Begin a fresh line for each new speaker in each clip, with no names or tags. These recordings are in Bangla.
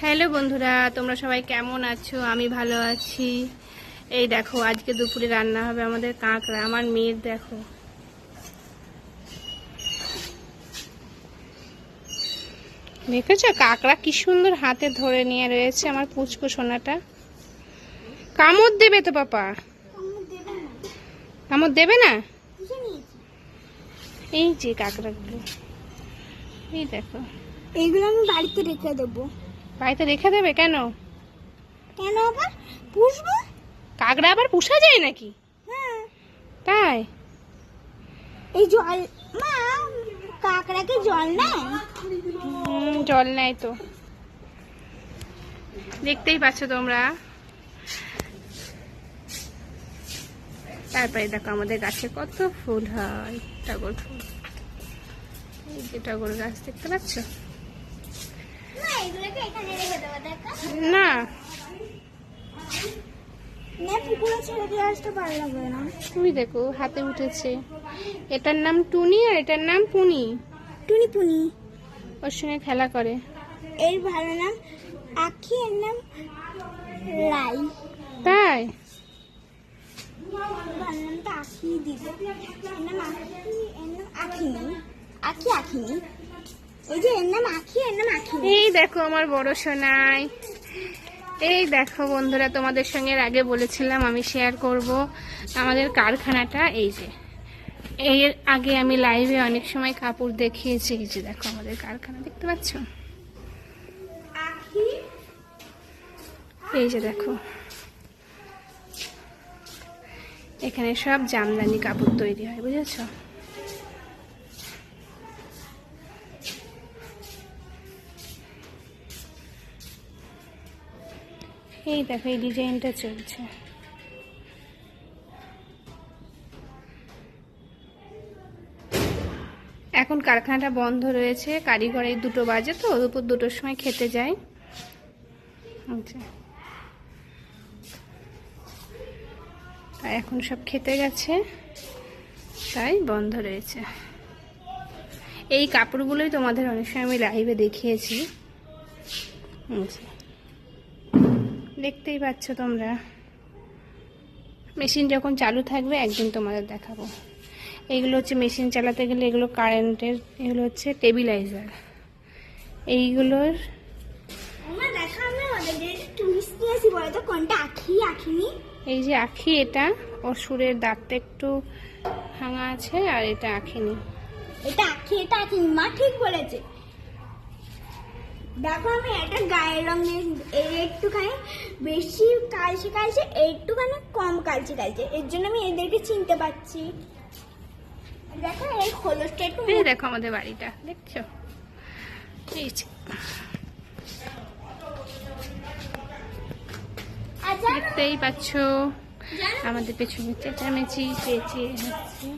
হ্যালো বন্ধুরা, তোমরা সবাই কেমন আছো? আমি ভালো আছি। এই দেখো, আজকে দুপুরে রান্না হবে আমাদের কাঁকড়া, আমার মেয়ের দেখো। দেখেছ? কাঁকড়া কি সুন্দর হাতে ধরে নিয়ে রয়েছে আমার পুচকু সোনাটা। কামড় দেবে তো পাপা। কামড় দেবে না? এই যে কাঁকড়াগুলো। এই দেখো।
এইগুলো আমি বাড়িতে রেখে দেবো।
বাড়িতে রেখে দেবে কেন?
কেন আবার? পুষবো?
কাকড়া আবার পুষা যায় নাকি?
হ্যাঁ।
তাই?
এই জল মা কাকড়াকে জল নেয়?
জল নাই তো। দেখতেই পাচ্ছ তোমরা। তারপরে দেখো আমাদের গাছে কত ফুল হয় টগর ফুল। এই যে টগর গাছ দেখতে পাচ্ছ?
না।
তুমি দেখো হাতে উঠেছে। এটার নাম টুনি আর এটার নাম পুনি।
টুনি পুনি।
ওর সঙ্গে খেলা করে।
এর ভালো নাম আখি এর নাম লাই।
তাই?
আখি এর নাম আখি এর নাম আখি আখি আখিনি।
এই দেখো আমার বড় সোনাই। এই দেখো বন্ধুরা তোমাদের সঙ্গে আগে বলেছিলাম আমি শেয়ার করব আমাদের কারখানাটা। এই যে এর আগে আমি লাইভে অনেক সময় কাপড় দেখিয়েছি এই যে দেখো আমাদের কারখানা দেখতে পাচ্ছ? এই যে দেখো। এখানে সব জামদানি কাপড় তৈরি হয় বুঝেছ? এই দেখো, এই ডিজাইনটা চলছে। এখন কারখানাটা বন্ধ রয়েছে, কারিগর এই দুটো বাজে তো, দুপুর দুটোর সময় খেতে যায় আচ্ছা। তাই এখন সব খেতে গেছে, তাই বন্ধ রয়েছে। এই কাপড়গুলোই তোমাদের অনেক সময় আমি লাইভে দেখিয়েছি। আচ্ছা। দেখতেই পাচ্ছ তোমরা। মেশিন যখন চালু থাকবে একদিন তোমাদের দেখাবো। এইগুলো হচ্ছে মেশিন চালাতে গেলে এগুলো কারেন্টের এগুলো হচ্ছে টেবিলাইজার এইগুলোর এই যে আখি এটা ওর সুরের দাঁতটা একটু ভাঙা আছে আর এটা আখিনি
এটা আখি এটা আখিনি মা ঠিক বলেছে। দেখো আমি একটা গায়ের রং একটুখানি বেশি কালচে কালচে একটুখানি কম কালচে কালচে। এর জন্য আমি এদেরকে চিনতে পারছি। দেখো এই খোলসটা একটু
এই দেখো আমাদের বাড়িটা দেখছ? এই যে, দেখতেই পাচ্ছ আমাদের পেছনে চেঁচামেচি চেঁচে হচ্ছে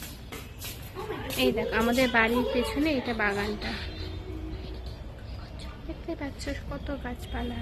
এই দেখো আমাদের বাড়ির পেছনে এটা বাগানটা। দেখতে পাচ্ছ কত গাছপালা।